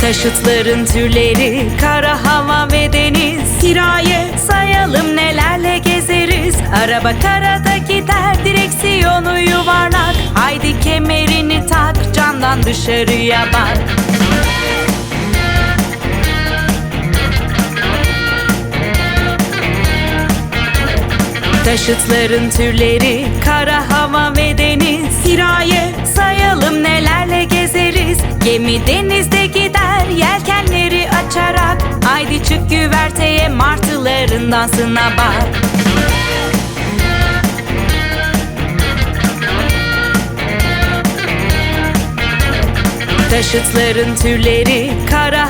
Taşıtların türleri, kara hava ve deniz. Kiraya sayalım nelerle gezeriz. Araba karada gider, direksiyonu yuvarlak. Haydi kemerini tak, camdan dışarıya bak. Taşıtların türleri kara hava ve deniz. Kiraye sayalım nelerle gezeriz. Gemi denizde gider yelkenleri açarak. Haydi çık güverteye martıların dansına bak. Taşıtların türleri kara